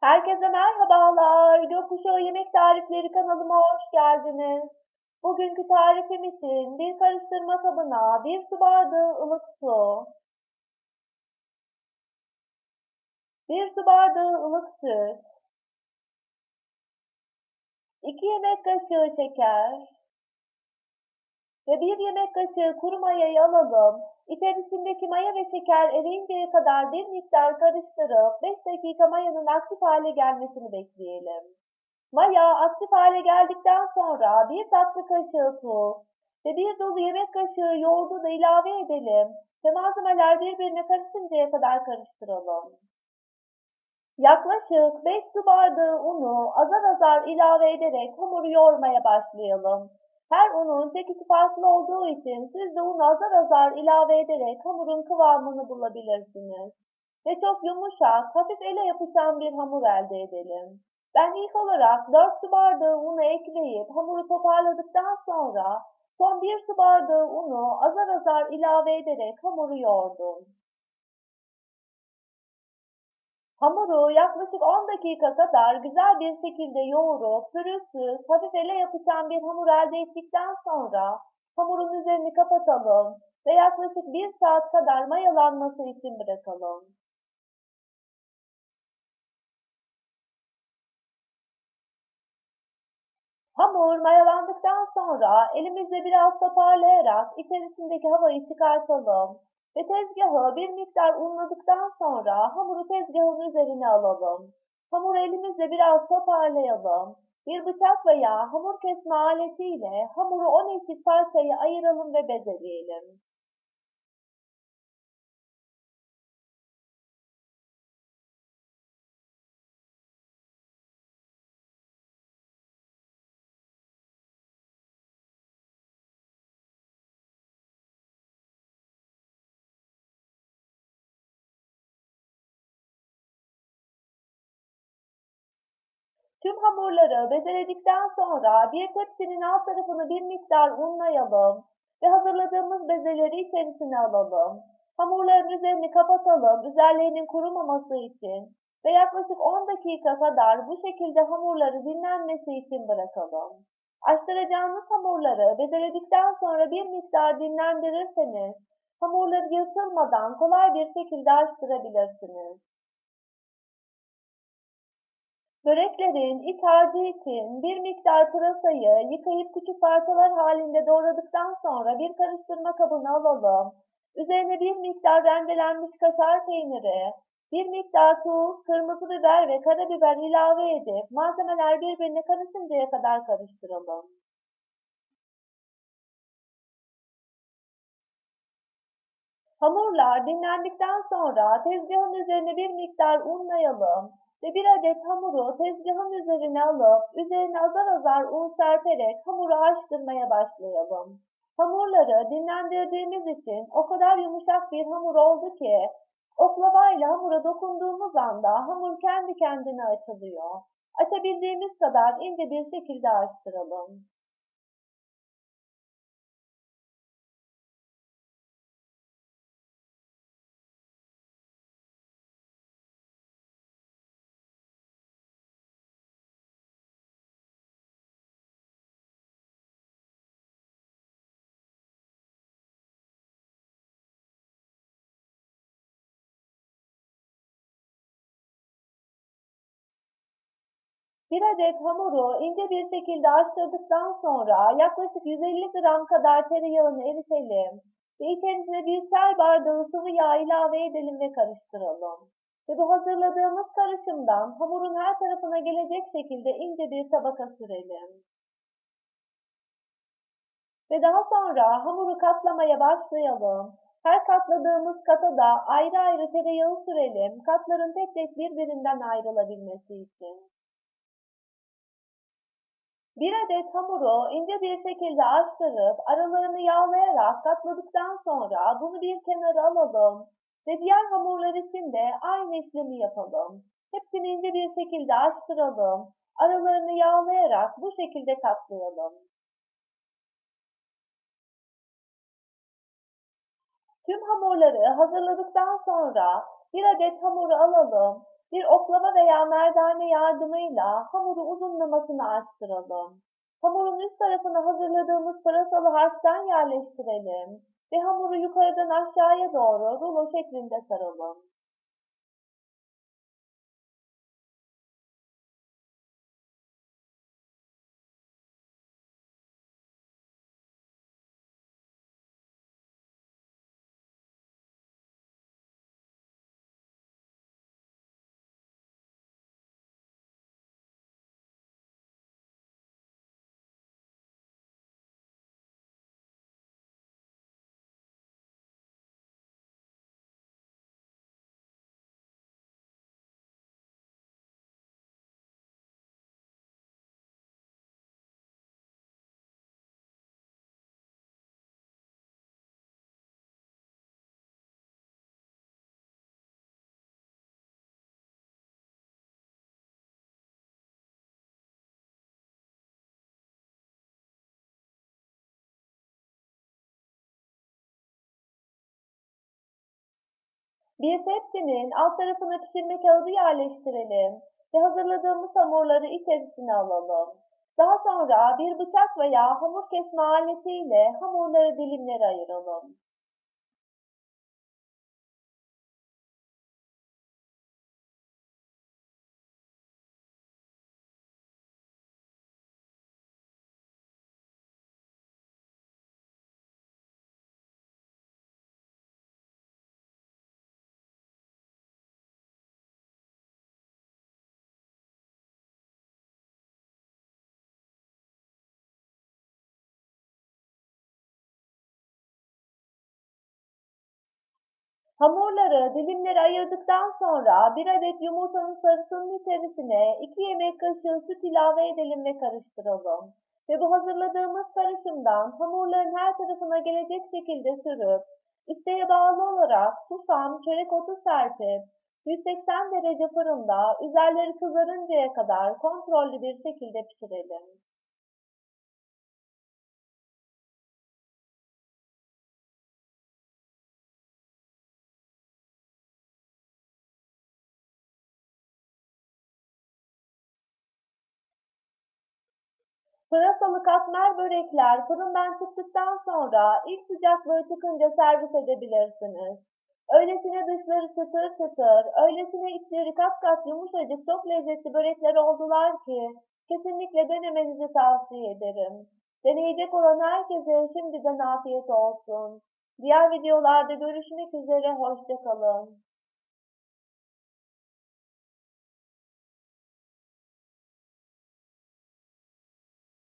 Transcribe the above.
Herkese merhabalar. Gökkuşağı Yemek Tarifleri kanalıma hoş geldiniz. Bugünkü tarifim için bir karıştırma kabına bir su bardağı ılık su, bir su bardağı ılık süt, 2 yemek kaşığı şeker ve 1 yemek kaşığı kuru mayayı alalım. İçerisindeki maya ve şeker eriyinceye kadar bir miktar karıştırıp 5 dakika mayanın aktif hale gelmesini bekleyelim. Maya aktif hale geldikten sonra bir tatlı kaşığı tuz ve bir dolu yemek kaşığı yoğurdu da ilave edelim ve malzemeler birbirine karışıncaya kadar karıştıralım. Yaklaşık 5 su bardağı unu azar azar ilave ederek hamuru yoğurmaya başlayalım. Her unun çekişi farklı olduğu için siz de unu azar azar ilave ederek hamurun kıvamını bulabilirsiniz. Ve çok yumuşak, hafif ele yapışan bir hamur elde edelim. Ben ilk olarak 4 su bardağı unu ekleyip hamuru toparladıktan sonra son 1 su bardağı unu azar azar ilave ederek hamuru yoğurdum. Hamuru yaklaşık 10 dakika kadar güzel bir şekilde yoğurup pürüzsüz, hafif ele yapışan bir hamur elde ettikten sonra hamurun üzerini kapatalım ve yaklaşık 1 saat kadar mayalanması için bırakalım. Hamur mayalandıktan sonra elimizle biraz toparlayarak içerisindeki havayı çıkartalım ve tezgahı bir miktar unladıktan sonra hamuru tezgahın üzerine alalım. Hamuru elimizle biraz toparlayalım. Bir bıçak veya hamur kesme aletiyle hamuru 10 eşit parçaya ayıralım ve bezeleyelim. Tüm hamurları bezeledikten sonra bir tepsinin alt tarafını bir miktar unlayalım ve hazırladığımız bezeleri içerisine alalım. Hamurların üzerini kapatalım üzerlerinin kurumaması için ve yaklaşık 10 dakika kadar bu şekilde hamurları dinlenmesi için bırakalım. Açtıracağınız hamurları bezeledikten sonra bir miktar dinlendirirseniz hamurları yırtılmadan kolay bir şekilde açtırabilirsiniz. Böreklerin iç harcı için bir miktar pırasayı yıkayıp küçük parçalar halinde doğradıktan sonra bir karıştırma kabına alalım. Üzerine bir miktar rendelenmiş kaşar peyniri, bir miktar tuz, kırmızı biber ve karabiber ilave edip malzemeler birbirine karışıncaya kadar karıştıralım. Hamurlar dinlendikten sonra tezgahın üzerine bir miktar unlayalım ve bir adet hamuru tezgahın üzerine alıp üzerine azar azar un serperek hamuru açtırmaya başlayalım. Hamurları dinlendirdiğimiz için o kadar yumuşak bir hamur oldu ki oklavayla hamura dokunduğumuz anda hamur kendi kendine açılıyor. Açabildiğimiz kadar ince bir şekilde açtıralım. Bir adet hamuru ince bir şekilde açtırdıktan sonra yaklaşık 150 gram kadar tereyağını eritelim ve içerisine bir çay bardağı sıvı yağ ilave edelim ve karıştıralım. Ve bu hazırladığımız karışımdan hamurun her tarafına gelecek şekilde ince bir tabaka sürelim. Ve daha sonra hamuru katlamaya başlayalım. Her katladığımız kata da ayrı ayrı tereyağı sürelim, katların tek tek birbirinden ayrılabilmesi için. Bir adet hamuru ince bir şekilde açtırıp aralarını yağlayarak katladıktan sonra bunu bir kenara alalım ve diğer hamurlar için de aynı işlemi yapalım. Hepsini ince bir şekilde açtıralım. Aralarını yağlayarak bu şekilde katlayalım. Tüm hamurları hazırladıktan sonra bir adet hamuru alalım Bir oklava veya merdane yardımıyla hamuru uzunlamasını açtıralım. Hamurun üst tarafını hazırladığımız pırasalı harçtan yerleştirelim ve hamuru yukarıdan aşağıya doğru rulo şeklinde saralım. Bir tepsinin alt tarafına pişirme kağıdı yerleştirelim ve hazırladığımız hamurları içerisine alalım. Daha sonra bir bıçak veya hamur kesme aletiyle hamurları dilimlere ayıralım. Hamurları dilimlere ayırdıktan sonra bir adet yumurtanın sarısının içerisine 2 yemek kaşığı süt ilave edelim ve karıştıralım. Ve bu hazırladığımız karışımdan hamurların her tarafına gelecek şekilde sürüp isteğe bağlı olarak susam, çörek otu serpip 180 derece fırında üzerleri kızarıncaya kadar kontrollü bir şekilde pişirelim. Pırasalı katmer börekler fırından çıktıktan sonra ilk sıcaklığı çıkınca servis edebilirsiniz. Öylesine dışları çıtır çıtır, öylesine içleri kat kat yumuşacık çok lezzetli börekler oldular ki kesinlikle denemenizi tavsiye ederim. Deneyecek olan herkese şimdiden afiyet olsun. Diğer videolarda görüşmek üzere, hoşçakalın.